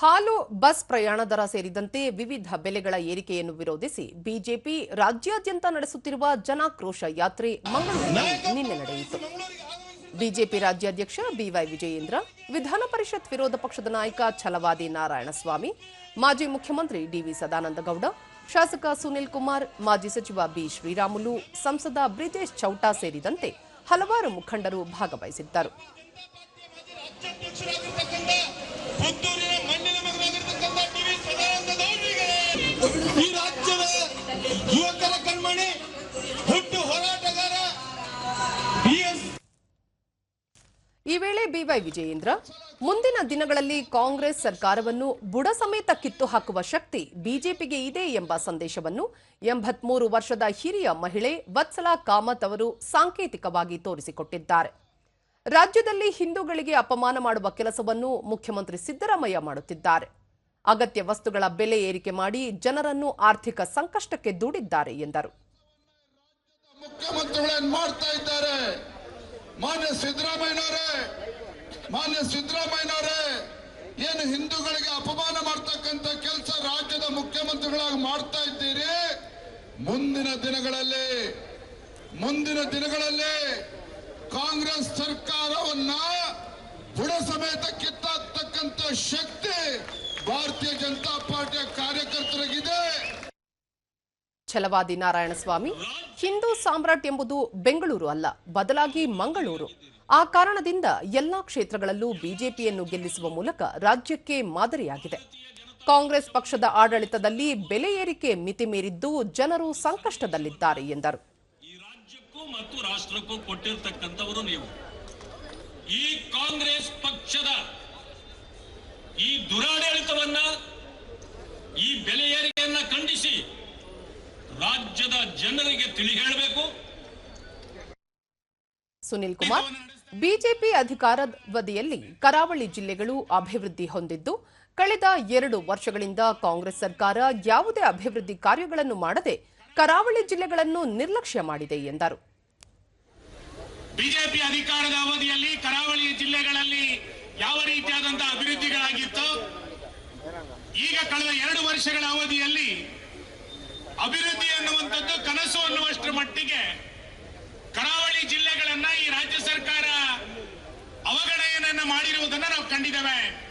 ಹಾಲು, ಬಸ್ ಪ್ರಯಾಣ ದರ ಸೇರಿದಂತೆ ವಿವಿಧ ಬೆಲೆಗಳ ಏರಿಕೆಯನ್ನು ವಿರೋಧಿಸಿ ಬಿಜೆಪಿ ರಾಜ್ಯಾದ್ಯಂತ ನಡೆಸುತ್ತಿರುವ ಜನಾಕ್ರೋಶ ಯಾತ್ರೆ ಮಂಗಳೂರಿನಲ್ಲಿ ನಿನ್ನೆ ನಡೆಯಿತು. ಬಿಜೆಪಿ ರಾಜ್ಯಾಧ್ಯಕ್ಷ ಬಿವೈ ವಿಜಯೇಂದ್ರ, ವಿಧಾನ ಪರಿಷತ್ ವಿರೋಧ ಪಕ್ಷದ ನಾಯಕ ಛಲವಾದಿ ನಾರಾಯಣಸ್ವಾಮಿ, ಮಾಜಿ ಮುಖ್ಯಮಂತ್ರಿ ಡಿವಿ ಸದಾನಂದಗೌಡ, ಶಾಸಕ ಸುನಿಲ್ ಕುಮಾರ್, ಮಾಜಿ ಸಚಿವ ಬಿ ಶ್ರೀರಾಮುಲು, ಸಂಸದ ಬ್ರಿಜೇಶ್ ಚೌಟಾ ಸೇರಿದಂತೆ ಹಲವಾರು ಮುಖಂಡರು ಭಾಗವಹಿಸಿದ್ದರು. ಹುಟ್ಟು ಹೋರಾಟಗಾರ ಈ ವೇಳೆ ಬಿವೈ ವಿಜಯೇಂದ್ರ, ಮುಂದಿನ ದಿನಗಳಲ್ಲಿ ಕಾಂಗ್ರೆಸ್ ಸರ್ಕಾರವನ್ನು ಬುಡ ಸಮೇತ ಕಿತ್ತು ಹಾಕುವ ಶಕ್ತಿ ಬಿಜೆಪಿಗೆ ಇದೆ ಎಂಬ ಸಂದೇಶವನ್ನು ಎಂಬತ್ಮೂರು ವರ್ಷದ ಹಿರಿಯ ಮಹಿಳೆ ವತ್ಸಲಾ ಕಾಮತ್ ಅವರು ಸಾಂಕೇತಿಕವಾಗಿ ತೋರಿಸಿಕೊಟ್ಟಿದ್ದಾರೆ. ರಾಜ್ಯದಲ್ಲಿ ಹಿಂದೂಗಳಿಗೆ ಅಪಮಾನ ಮಾಡುವ ಕೆಲಸವನ್ನು ಮುಖ್ಯಮಂತ್ರಿ ಸಿದ್ದರಾಮಯ್ಯ ಮಾಡುತ್ತಿದ್ದಾರೆ. ಅಗತ್ಯ ವಸ್ತುಗಳ ಬೆಲೆ ಏರಿಕೆ ಮಾಡಿ ಜನರನ್ನು ಆರ್ಥಿಕ ಸಂಕಷ್ಟಕ್ಕೆ ದೂಡಿದ್ದಾರೆ ಎಂದರು. ಮುಖ್ಯಮಂತ್ರಿಗಳೇನ್ ಮಾಡ್ತಾ ಇದ್ದಾರೆ? ಮಾನ್ಯ ಸಿದ್ದರಾಮಯ್ಯನವರೇ ಮಾನ್ಯ ಸಿದ್ದರಾಮಯ್ಯನವರೇ, ಏನು ಹಿಂದೂಗಳಿಗೆ ಅಪಮಾನ ಮಾಡ್ತಕ್ಕಂಥ ಕೆಲಸ ರಾಜ್ಯದ ಮುಖ್ಯಮಂತ್ರಿಗಳಾಗಿ ಮಾಡ್ತಾ ಇದ್ದೀರಿ? ಮುಂದಿನ ದಿನಗಳಲ್ಲಿ ಮುಂದಿನ ದಿನಗಳಲ್ಲಿ ಕಾಂಗ್ರೆಸ್ ಸರ್ಕಾರವನ್ನ ಬುಡ ಸಮೇತ ಕಿತ್ತಾಕ್ತಕ್ಕಂಥ ಶಕ್ತಿ ಛಲವಾದಿ ನಾರಾಯಣಸ್ವಾಮಿ, ಹಿಂದೂ ಸಾಮ್ರಾಟ್ ಎಂಬುದು ಬೆಂಗಳೂರು ಅಲ್ಲ, ಬದಲಾಗಿ ಮಂಗಳೂರು. ಆ ಕಾರಣದಿಂದ ಎಲ್ಲಾ ಕ್ಷೇತ್ರಗಳಲ್ಲೂ ಬಿಜೆಪಿಯನ್ನು ಗೆಲ್ಲಿಸುವ ಮೂಲಕ ರಾಜ್ಯಕ್ಕೆ ಮಾದರಿಯಾಗಿದೆ. ಕಾಂಗ್ರೆಸ್ ಪಕ್ಷದ ಆಡಳಿತದಲ್ಲಿ ಬೆಲೆ ಏರಿಕೆ ಮಿತಿ ಮೀರಿದ್ದು ಜನರು ಸಂಕಷ್ಟದಲ್ಲಿದ್ದಾರೆ ಎಂದರು. ರಾಷ್ಟ್ರಕ್ಕೂ ನೀವು. ಈ ಕಾಂಗ್ರೆಸ್ ಪಕ್ಷದ ಈ ದುರಾಡಳಿತವನ್ನ ಈ ಬೆಲೆ ಏರಿಕೆಯನ್ನ ಖಂಡಿಸಿ ರಾಜ್ಯದ ಜನರಿಗೆ ತಿಳಿ ಹೇಳಬೇಕು. ಸುನಿಲ್ ಕುಮಾರ್ ಬಿಜೆಪಿ ಅಧಿಕಾರಾವಧಿಯಲ್ಲಿ ಕರಾವಳಿ ಜಿಲ್ಲೆಗಳು ಅಭಿವೃದ್ಧಿ ಹೊಂದಿದ್ದು ಕಳೆದ ಎರಡು ವರ್ಷಗಳಿಂದ ಕಾಂಗ್ರೆಸ್ ಸರ್ಕಾರ ಯಾವುದೇ ಅಭಿವೃದ್ಧಿ ಕಾರ್ಯಗಳನ್ನು ಮಾಡದೆ ಕರಾವಳಿ ಜಿಲ್ಲೆಗಳನ್ನು ನಿರ್ಲಕ್ಷ್ಯ ಮಾಡಿದೆ ಎಂದರು. ಬಿಜೆಪಿ ಅಧಿಕಾರದ ಅವಧಿಯಲ್ಲಿ ಕರಾವಳಿ ಜಿಲ್ಲೆಗಳಲ್ಲಿ ಯಾವ ರೀತಿಯಾದಂತಹ ಅಭಿವೃದ್ಧಿಗಳಾಗಿತ್ತು ಈಗ ಕಳೆದ ಎರಡು ವರ್ಷಗಳ ಅವಧಿಯಲ್ಲಿ ಕನಸು ಅನ್ನುವಷ್ಟರ ಮಟ್ಟಿಗೆ ಕರಾವಳಿ ಜಿಲ್ಲೆಗಳನ್ನ ಈ ರಾಜ್ಯ ಸರ್ಕಾರ ಅವಗಣನೆಯನ್ನ ಮಾಡಿರುವುದನ್ನ ನಾವು ಕಂಡಿದ್ದೇವೆ.